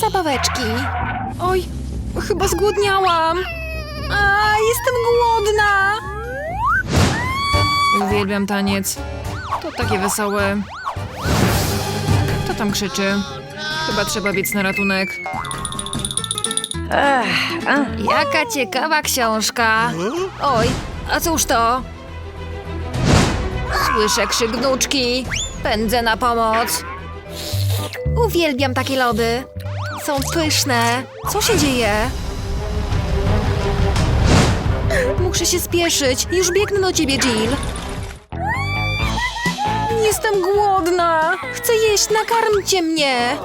zabaweczki. Oj, chyba zgłodniałam. A, jestem głodna. Uwielbiam taniec. To takie wesołe. Kto tam krzyczy? Chyba trzeba biec na ratunek. Jaka ciekawa książka. Oj, a cóż to? Słyszę krzyk wnuczki. Pędzę na pomoc. Uwielbiam takie lody. Są pyszne. Co się dzieje? Muszę się spieszyć. Już biegnę do ciebie, Jill. Jestem głodna. Chcę jeść. Nakarmcie mnie.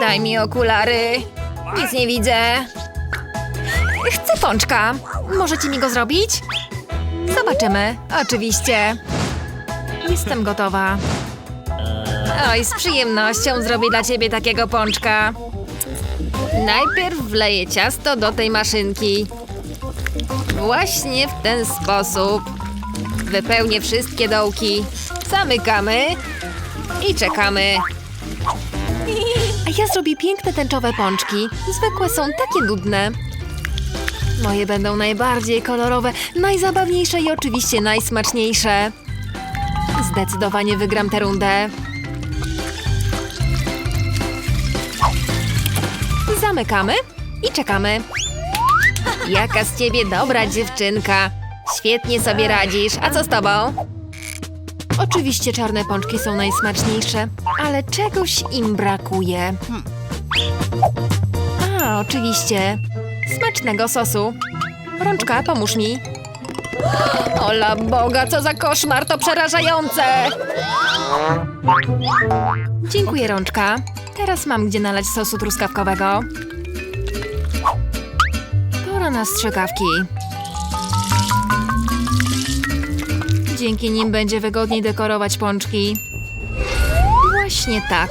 Daj mi okulary. Nic nie widzę. Chcę pączka. Możecie mi go zrobić? Zobaczymy. Oczywiście. Jestem gotowa. Oj, z przyjemnością zrobię dla ciebie takiego pączka. Najpierw wleję ciasto do tej maszynki. Właśnie w ten sposób. Wypełnię wszystkie dołki. Zamykamy i czekamy. A ja zrobię piękne tęczowe pączki. Zwykłe są takie nudne. Moje będą najbardziej kolorowe, najzabawniejsze i oczywiście najsmaczniejsze. Zdecydowanie wygram tę rundę. Zamykamy i czekamy. Jaka z ciebie dobra dziewczynka. Świetnie sobie radzisz. A co z tobą? Oczywiście czarne pączki są najsmaczniejsze, ale czegoś im brakuje. A, oczywiście. Smacznego sosu. Rączka, pomóż mi. Ola Boga, co za koszmar, to przerażające! Dziękuję, Rączka. Teraz mam gdzie nalać sosu truskawkowego. Pora na strzykawki. Dzięki nim będzie wygodniej dekorować pączki. Właśnie tak.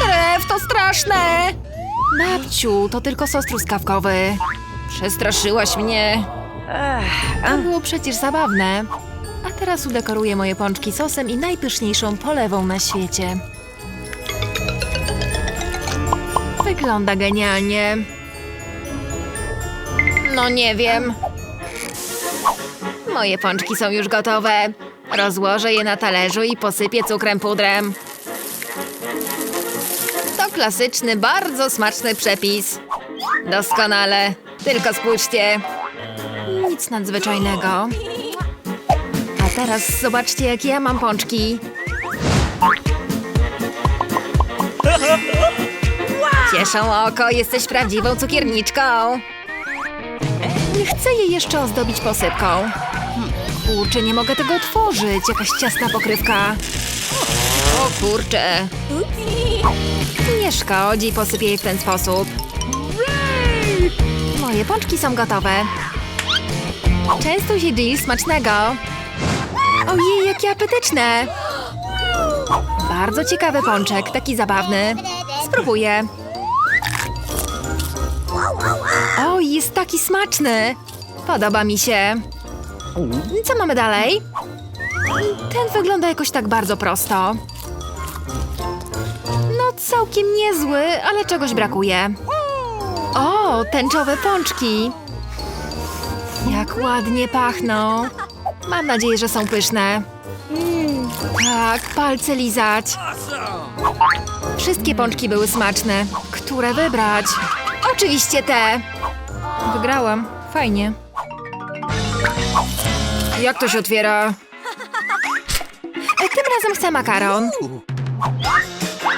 Krew, to straszne! Babciu, to tylko sos truskawkowy. Przestraszyłaś mnie. To było przecież zabawne. A teraz udekoruję moje pączki sosem i najpyszniejszą polewą na świecie. Wygląda genialnie. No nie wiem. Moje pączki są już gotowe. Rozłożę je na talerzu i posypię cukrem pudrem. To klasyczny, bardzo smaczny przepis. Doskonale. Tylko spójrzcie. Nic nadzwyczajnego. A teraz zobaczcie, jakie ja mam pączki. Cieszą oko, jesteś prawdziwą cukierniczką. Chcę je jeszcze ozdobić posypką. Kurczę, nie mogę tego otworzyć. Jakaś ciasna pokrywka. O kurczę. Nie szkodzi, posypię je w ten sposób. Moje pączki są gotowe. Częstuj się, Jill, smacznego. Ojej, jakie apetyczne. Bardzo ciekawy pączek, taki zabawny. Spróbuję. O, jest taki smaczny. Podoba mi się. Co mamy dalej? Ten wygląda jakoś tak bardzo prosto. No, całkiem niezły, ale czegoś brakuje. O, tęczowe pączki. Jak ładnie pachną. Mam nadzieję, że są pyszne. Tak, palce lizać. Wszystkie pączki były smaczne. Które wybrać? Oczywiście te. Wygrałam. Fajnie. Jak to się otwiera? E, Tym razem chcę makaron.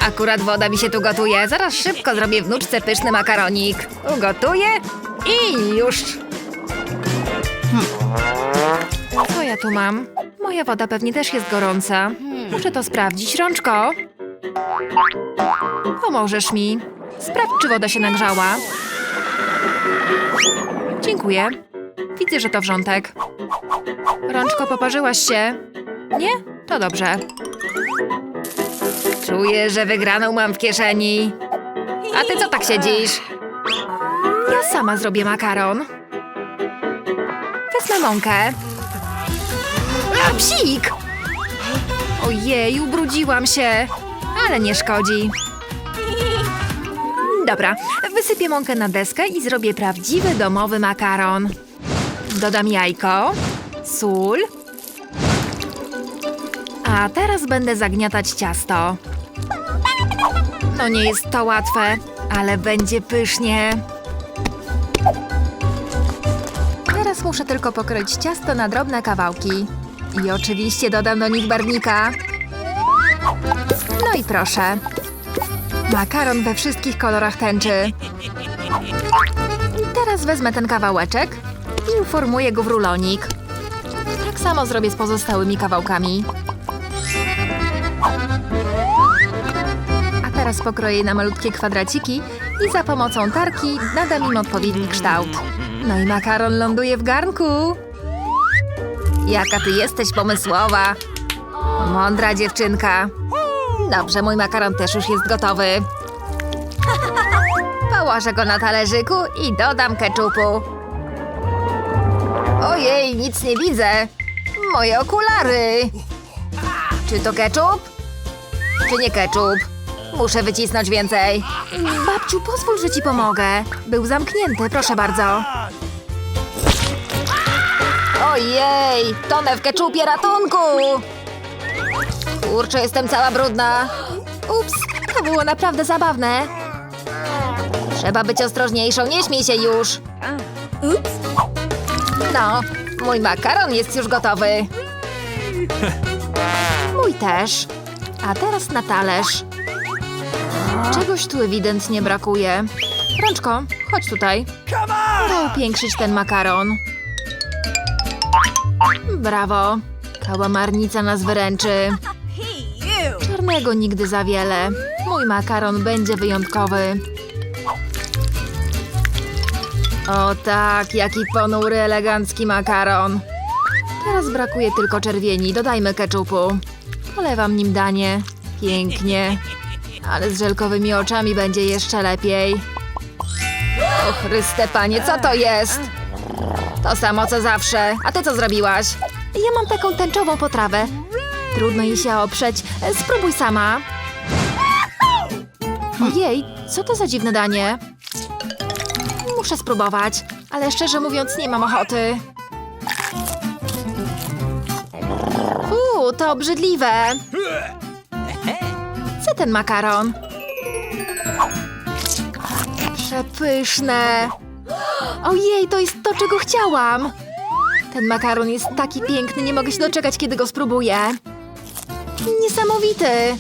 Akurat woda mi się tu gotuje. Zaraz szybko zrobię wnuczce pyszny makaronik. Ugotuję i już. Co ja tu mam? Moja woda pewnie też jest gorąca. Muszę to sprawdzić. Rączko? Pomożesz mi. Sprawdź, czy woda się nagrzała. Dziękuję. Widzę, że to wrzątek. Rączko, poparzyłaś się? Nie? To dobrze. Czuję, że wygraną mam w kieszeni. A ty co tak siedzisz? Ja sama zrobię makaron. Wezmę mąkę. A, psik! Ojej, ubrudziłam się. Ale nie szkodzi. Dobra, wysypię mąkę na deskę i zrobię prawdziwy domowy makaron. Dodam jajko, sól. A teraz będę zagniatać ciasto. No nie jest to łatwe, ale będzie pysznie. Teraz muszę tylko pokroić ciasto na drobne kawałki. I oczywiście dodam do nich barwnika. No i proszę. Makaron we wszystkich kolorach tęczy. Teraz wezmę ten kawałeczek i uformuję go w rulonik. Tak samo zrobię z pozostałymi kawałkami. A teraz pokroję na malutkie kwadraciki i za pomocą tarki nadam im odpowiedni kształt. No i makaron ląduje w garnku. Jaka ty jesteś pomysłowa. Mądra dziewczynka. Dobrze, mój makaron też już jest gotowy. Położę go na talerzyku i dodam keczupu. Ojej, nic nie widzę. Moje okulary. Czy to keczup? Czy nie keczup? Muszę wycisnąć więcej. Babciu, pozwól, że ci pomogę. Był zamknięty, proszę bardzo. Ojej, tonę w keczupie ratunku! Kurczę, jestem cała brudna. Ups, to było naprawdę zabawne. Trzeba być ostrożniejszą, nie śmiej się już. Ups. No, mój makaron jest już gotowy. Mój też. A teraz na talerz. Czegoś tu ewidentnie brakuje. Rączko, chodź tutaj. To upiększyć ten makaron. Brawo. Kałamarnica nas wyręczy. Czarnego nigdy za wiele. Mój makaron będzie wyjątkowy. O tak, jaki ponury, elegancki makaron. Teraz brakuje tylko czerwieni. Dodajmy keczupu. Polewam nim danie. Pięknie. Ale z żelkowymi oczami będzie jeszcze lepiej. O Chryste, panie, co to jest? To samo co zawsze. A ty co zrobiłaś? Ja mam taką tęczową potrawę. Trudno jej się oprzeć. Spróbuj sama. Ojej, co to za dziwne danie? Muszę spróbować, ale szczerze mówiąc nie mam ochoty. Uuu, to obrzydliwe. Co ten makaron? Przepyszne. Ojej, to jest to, czego chciałam. Ten makaron jest taki piękny, nie mogę się doczekać, kiedy go spróbuję. Niesamowity.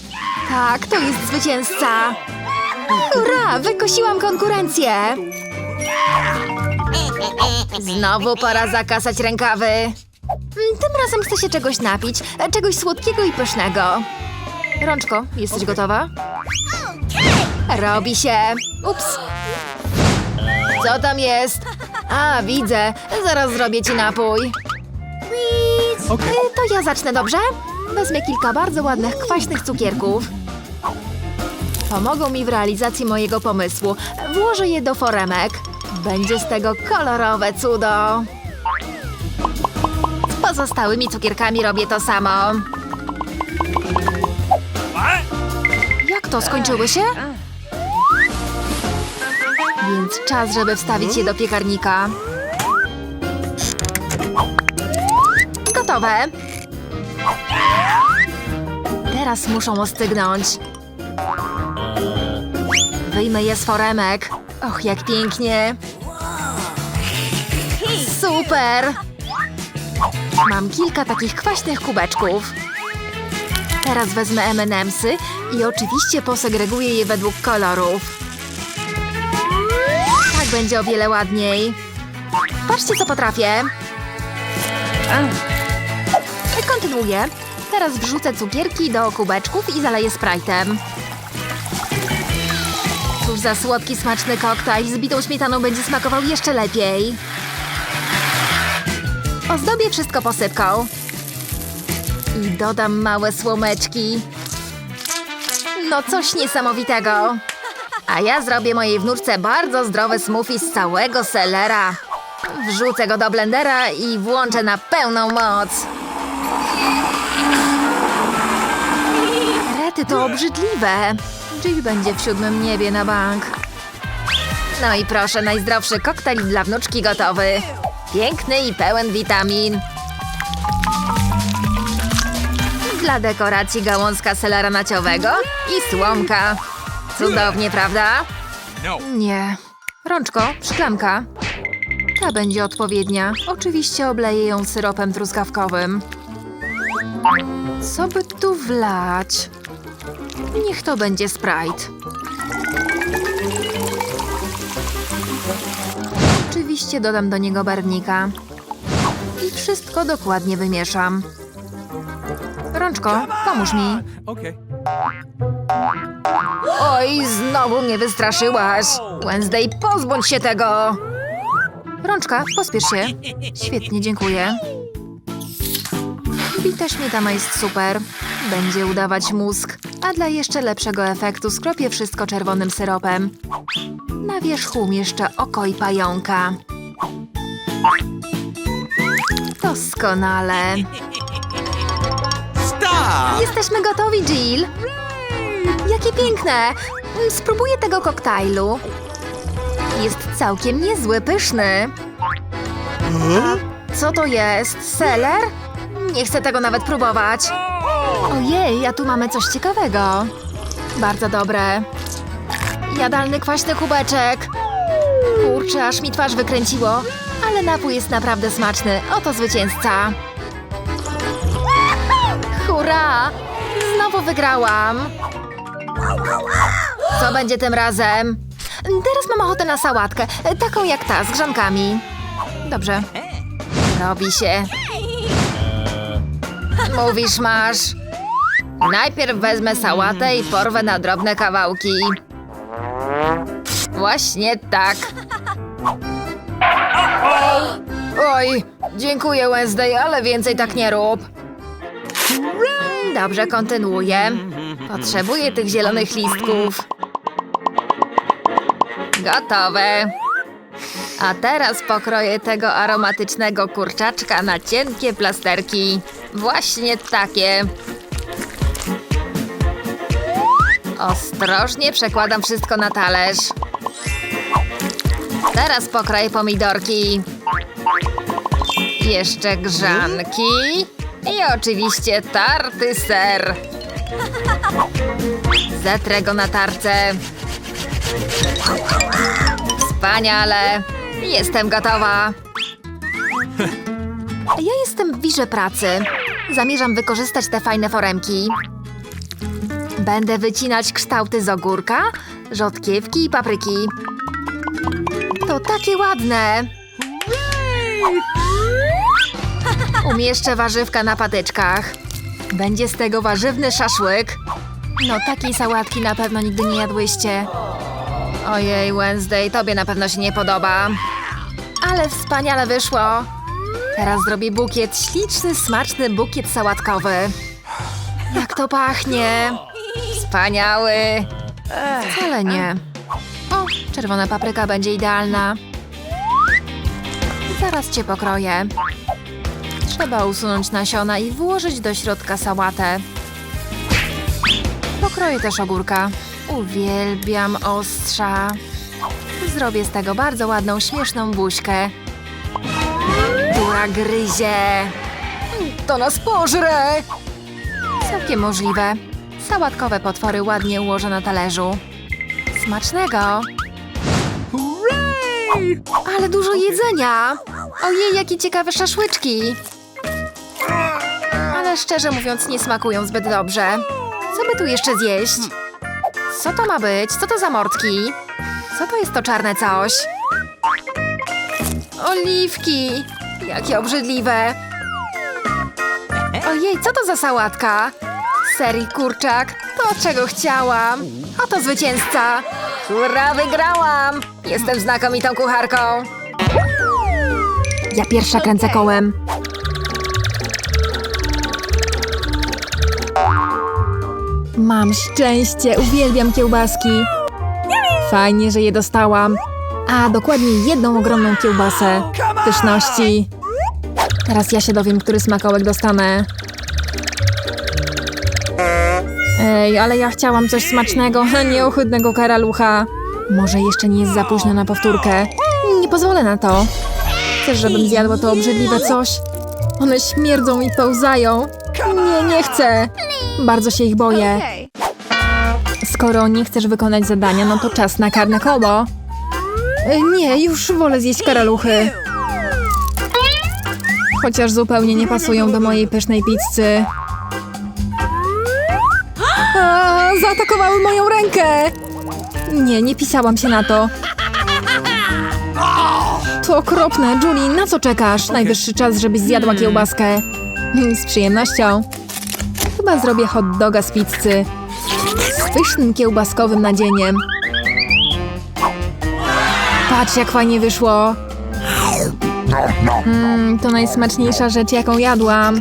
Tak, to jest zwycięzca. Hurra, wykosiłam konkurencję. Znowu pora zakasać rękawy. Tym razem chcę się czegoś napić, czegoś słodkiego i pysznego. Rączko, jesteś gotowa? Robi się. Ups. Co tam jest? A, widzę. Zaraz zrobię ci napój. Y, To ja zacznę, dobrze? Wezmę kilka bardzo ładnych, kwaśnych cukierków. Pomogą mi w realizacji mojego pomysłu. Włożę je do foremek. Będzie z tego kolorowe cudo. Z pozostałymi cukierkami robię to samo. Jak to, skończyły się? Więc czas, żeby wstawić je do piekarnika. Gotowe. Teraz muszą ostygnąć. Wyjmę je z foremek. Och, jak pięknie. Super! Mam kilka takich kwaśnych kubeczków. Teraz wezmę M&M'sy i oczywiście posegreguję je według kolorów. Tak będzie o wiele ładniej. Patrzcie, co potrafię. Kontynuuję. Teraz wrzucę cukierki do kubeczków i zaleję Sprite'em. Cóż za słodki, smaczny koktajl z bitą śmietaną będzie smakował jeszcze lepiej. Ozdobię wszystko posypką. I dodam małe słomeczki. No coś niesamowitego. A ja zrobię mojej wnuczce bardzo zdrowy smoothie z całego selera. Wrzucę go do blendera i włączę na pełną moc. Rety, to obrzydliwe. Jill będzie w siódmym niebie na bank. No i proszę, najzdrowszy koktajl dla wnuczki gotowy. Piękny i pełen witamin. Dla dekoracji gałązka selera naciowego i słomka. Cudownie, prawda? No. Nie. Rączko, szklanka. Ta będzie odpowiednia. Oczywiście obleję ją syropem truskawkowym. Co by tu wlać? Niech to będzie Sprite. Oczywiście dodam do niego barwnika. I wszystko dokładnie wymieszam. Rączko, pomóż mi. Oj, znowu mnie wystraszyłaś. Wednesday, pozbądź się tego. Rączka, pospiesz się. Świetnie, dziękuję. Bita śmietana jest super. Będzie udawać mózg, a dla jeszcze lepszego efektu skropię wszystko czerwonym syropem. Na wierzchu umieszczę oko i pająka. Doskonale. Stop! Jesteśmy gotowi, Jill. Jakie piękne! Spróbuję tego koktajlu. Jest całkiem niezły, pyszny. Co to jest? Seler? Nie chcę tego nawet próbować. Ojej, a tu mamy coś ciekawego. Bardzo dobre. Jadalny kwaśny kubeczek. Kurczę, aż mi twarz wykręciło. Ale napój jest naprawdę smaczny. Oto zwycięzca. Hurra! Znowu wygrałam! Co będzie tym razem? Teraz mam ochotę na sałatkę, taką jak ta, z grzankami. Dobrze. Robi się. Mówisz, masz. Najpierw wezmę sałatę i porwę na drobne kawałki. Właśnie tak. Oj, dziękuję Wednesday, ale więcej tak nie rób. Dobrze, kontynuuję. Potrzebuję tych zielonych listków. Gotowe. A teraz pokroję tego aromatycznego kurczaczka na cienkie plasterki. Właśnie takie. Ostrożnie przekładam wszystko na talerz. Teraz pokroję pomidorki. Jeszcze grzanki. I oczywiście tarty ser. Zetrę go na tarce. Wspaniale. Jestem gotowa. Ja jestem w wirze pracy. Zamierzam wykorzystać te fajne foremki. Będę wycinać kształty z ogórka, rzodkiewki i papryki. To takie ładne. Umieszczę warzywka na patyczkach. Będzie z tego warzywny szaszłyk. No takiej sałatki na pewno nigdy nie jadłyście. Ojej, Wednesday, tobie na pewno się nie podoba. Ale wspaniale wyszło. Teraz zrobię bukiet, śliczny, smaczny bukiet sałatkowy. Jak to pachnie. Wspaniały. Wcale nie. O, czerwona papryka będzie idealna. Zaraz cię pokroję. Trzeba usunąć nasiona i włożyć do środka sałatę. Pokroję też ogórka. Uwielbiam ostrza. Zrobię z tego bardzo ładną, śmieszną buźkę. Która gryzie. To nas pożre! Całkiem możliwe. Sałatkowe potwory ładnie ułożę na talerzu. Smacznego! Ale dużo jedzenia! Ojej, jakie ciekawe szaszłyczki! Ale szczerze mówiąc, nie smakują zbyt dobrze. Co by tu jeszcze zjeść? Co to ma być? Co to za mordki? Co to jest to czarne coś? Oliwki! Jakie obrzydliwe! Ojej, co to za sałatka? Ser i kurczak? To czego chciałam. Oto zwycięzca! Hurra, wygrałam! Jestem znakomitą kucharką. Ja pierwsza kręcę kołem. Mam szczęście, uwielbiam kiełbaski. Fajnie, że je dostałam. A dokładnie jedną ogromną kiełbasę. Pyszności. Teraz ja się dowiem, który smakołek dostanę. Ej, ale ja chciałam coś smacznego, a nie ohydnego karalucha. Może jeszcze nie jest za późno na powtórkę. Nie pozwolę na to. Chcesz, żebym zjadła to obrzydliwe coś? One śmierdzą i pełzają. Nie, nie chcę. Bardzo się ich boję. Skoro nie chcesz wykonać zadania, no to czas na karne koło. E, Nie, już wolę zjeść karaluchy. Chociaż zupełnie nie pasują do mojej pysznej pizzy. A, zaatakowały moją rękę! Nie, nie pisałam się na to. To okropne. Julie, na co czekasz? Najwyższy czas, żebyś zjadła kiełbaskę. Mm, Z przyjemnością. Chyba zrobię hot doga z pizzy. Z pysznym kiełbaskowym nadzieniem. Patrz, jak fajnie wyszło. Mmm, to najsmaczniejsza rzecz, jaką jadłam.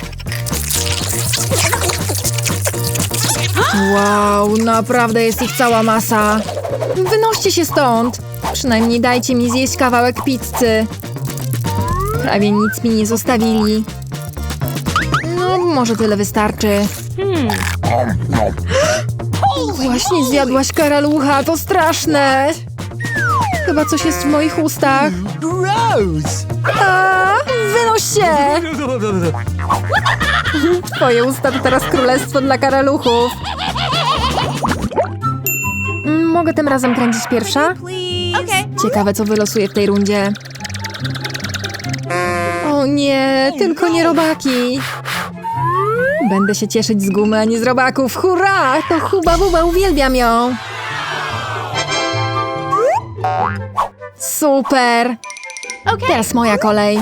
Wow, naprawdę jest ich cała masa. Wynoście się stąd. Przynajmniej dajcie mi zjeść kawałek pizzy. Prawie nic mi nie zostawili. No, może tyle wystarczy. Właśnie zjadłaś karalucha, to straszne. Chyba coś jest w moich ustach. Gross! A, wynoś się! Twoje usta to teraz królestwo dla karaluchów. Mm, Mogę tym razem kręcić pierwsza? Ciekawe, co wylosuje w tej rundzie. O nie, tylko nie robaki. Będę się cieszyć z gumy, a nie z robaków. Hurra! To Huba Buba, uwielbiam ją. Super! Teraz moja kolej.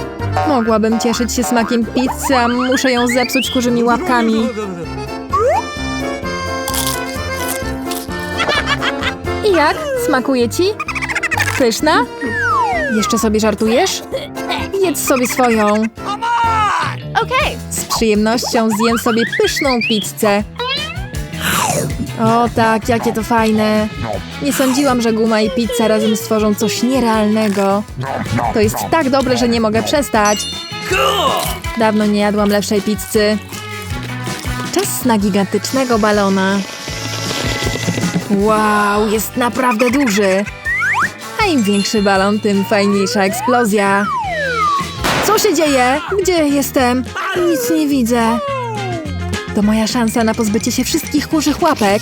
Mogłabym cieszyć się smakiem pizzy, a muszę ją zepsuć kurzymi łapkami. I jak? Smakuje ci? Pyszna? Jeszcze sobie żartujesz? Jedz sobie swoją. Z przyjemnością zjem sobie pyszną pizzę. O tak, jakie to fajne. Nie sądziłam, że guma i pizza razem stworzą coś nierealnego. To jest tak dobre, że nie mogę przestać. Dawno nie jadłam lepszej pizzy. Czas na gigantycznego balona. Wow, jest naprawdę duży. A im większy balon, tym fajniejsza eksplozja. Co się dzieje? Gdzie jestem? Nic nie widzę. To moja szansa na pozbycie się wszystkich kurzych łapek.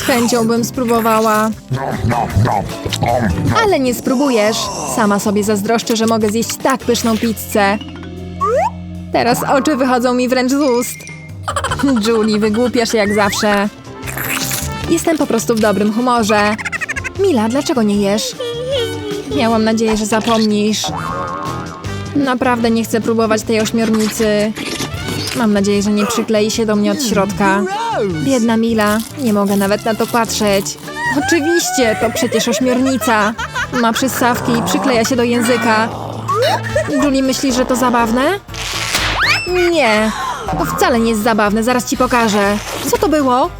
Z chęcią bym spróbowała. Ale nie spróbujesz. Sama sobie zazdroszczę, że mogę zjeść tak pyszną pizzę. Teraz oczy wychodzą mi wręcz z ust. Julie, wygłupiasz jak zawsze. Jestem po prostu w dobrym humorze. Mila, dlaczego nie jesz? Miałam nadzieję, że zapomnisz. Naprawdę nie chcę próbować tej ośmiornicy. Mam nadzieję, że nie przyklei się do mnie od środka. Biedna Mila, nie mogę nawet na to patrzeć. Oczywiście, to przecież ośmiornica. Ma przystawki i przykleja się do języka. Julie myśli, że to zabawne? Nie, to wcale nie jest zabawne, zaraz ci pokażę. Co to było?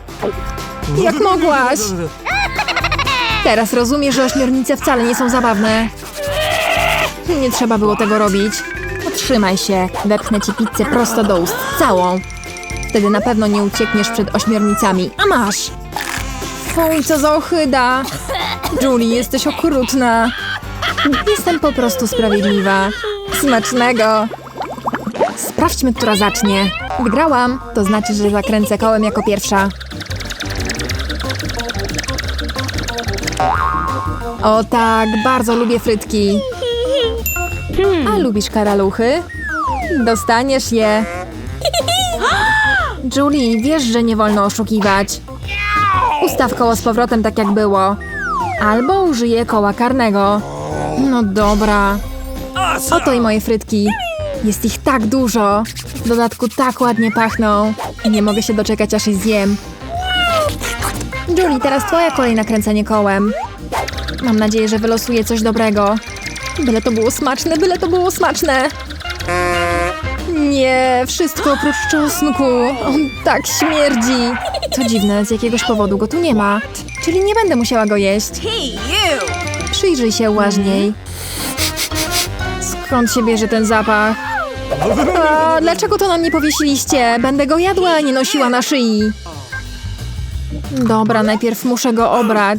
Jak mogłaś? Teraz rozumiesz, że ośmiornice wcale nie są zabawne. Nie trzeba było tego robić. Otrzymaj się, wepchnę ci pizzę prosto do ust, całą. Wtedy na pewno nie uciekniesz przed ośmiornicami. A masz! Fuj, co za ohyda! Julie, jesteś okrutna. Jestem po prostu sprawiedliwa. Smacznego! Sprawdźmy, która zacznie. Wygrałam, to znaczy, że zakręcę kołem jako pierwsza. O tak, bardzo lubię frytki. A lubisz karaluchy? Dostaniesz je. Julie, wiesz, że nie wolno oszukiwać. Ustaw koło z powrotem tak jak było. Albo użyję koła karnego. No dobra. Oto i moje frytki. Jest ich tak dużo. W dodatku tak ładnie pachną. Nie mogę się doczekać, aż je zjem. Julie, teraz twoja kolej na kręcenie kołem. Mam nadzieję, że wylosuję coś dobrego. Byle to było smaczne, byle to było smaczne. Nie, wszystko oprócz czosnku. On tak śmierdzi. Co dziwne, z jakiegoś powodu go tu nie ma. Czyli nie będę musiała go jeść. Przyjrzyj się uważniej. Skąd się bierze ten zapach? A, dlaczego to na mnie powiesiliście? Będę go jadła, a nie nosiła na szyi. Dobra, najpierw muszę go obrać.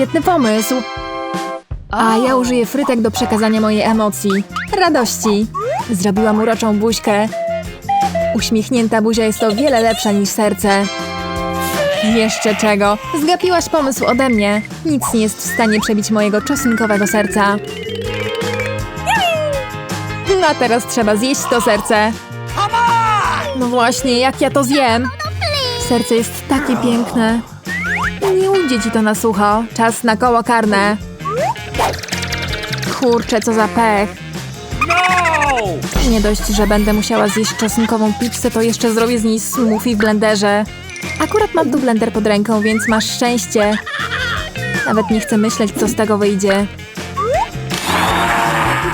Świetny pomysł. A ja użyję frytek do przekazania mojej emocji. Radości. Zrobiłam uroczą buźkę. Uśmiechnięta buzia jest o wiele lepsza niż serce. Jeszcze czego? Zgapiłaś pomysł ode mnie. Nic nie jest w stanie przebić mojego czosnkowego serca. No a teraz trzeba zjeść to serce. No właśnie, jak ja to zjem? Serce jest takie piękne. Nie ujdzie ci to na sucho. Czas na koło karne. Kurczę, co za pech. Nie dość, że będę musiała zjeść czosnkową pizzę, to jeszcze zrobię z niej smoothie w blenderze. Akurat mam tu blender pod ręką, więc masz szczęście. Nawet nie chcę myśleć, co z tego wyjdzie.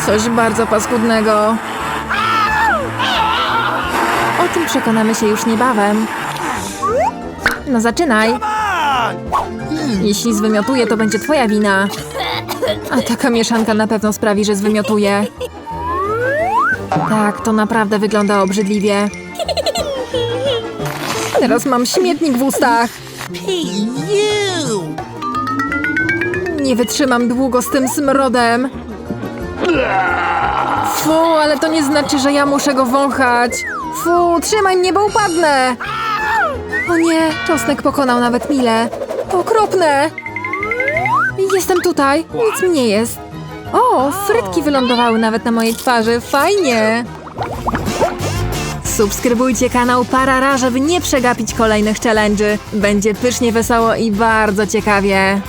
Coś bardzo paskudnego. O tym przekonamy się już niebawem. No zaczynaj. Jeśli zwymiotuję, to będzie twoja wina. A taka mieszanka na pewno sprawi, że zwymiotuję. Tak, to naprawdę wygląda obrzydliwie. Teraz mam śmietnik w ustach. Nie wytrzymam długo z tym smrodem. Fu, ale to nie znaczy, że ja muszę go wąchać. Fu, trzymaj mnie, bo upadnę. O nie, czosnek pokonał nawet Milę. To okropne. Jestem tutaj, nic mi nie jest. O, frytki wylądowały nawet na mojej twarzy, fajnie. Subskrybujcie kanał Parara, żeby nie przegapić kolejnych challenge'y. Będzie pysznie wesoło i bardzo ciekawie.